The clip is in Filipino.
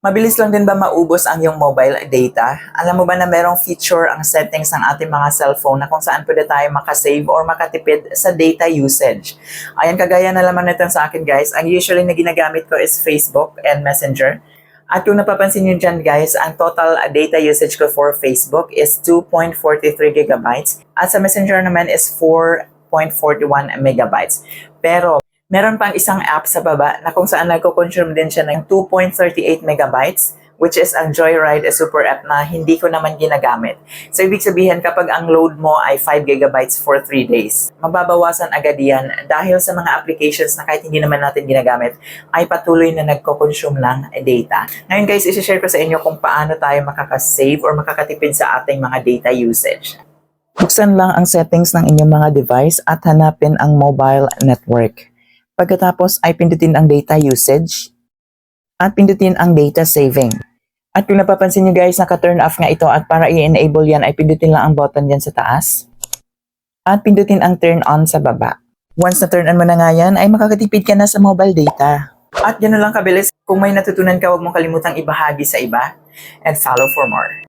Mabilis lang din ba maubos ang iyong mobile data? Alam mo ba na merong feature ang settings ng ating mga cellphone na kung saan pwede tayo makasave or makatipid sa data usage? Ayan, kagaya na lamang nito sa akin guys. Ang usually na ginagamit ko is Facebook and Messenger. At kung napapansin nyo dyan guys, ang total data usage ko for Facebook is 2.43 gigabytes at sa Messenger naman is 4.41 megabytes. Pero meron pang isang app sa baba na kung saan nagko-consume din siya ng 2.38 megabytes which is ang Joyride a super app na hindi ko naman ginagamit. So, ibig sabihin, kapag ang load mo ay 5 gigabytes for 3 days, mababawasan agad yan dahil sa mga applications na kahit hindi naman natin ginagamit, ay patuloy na nagko-consume ng data. Ngayon guys, isi-share ko sa inyo kung paano tayo makakasave or makakatipid sa ating mga data usage. Buksan lang ang settings ng inyong mga device at hanapin ang mobile network. Pagkatapos ay pindutin ang data usage at pindutin ang data saving. At kung napapansin nyo guys, naka-turn off nga ito at para i-enable yan ay pindutin lang ang button dyan sa taas. At pindutin ang turn on sa baba. Once na turn on mo na nga yan, ay makakatipid ka na sa mobile data. At gano'n lang kabilis, kung may natutunan ka, huwag mong kalimutang ibahagi sa iba and follow for more.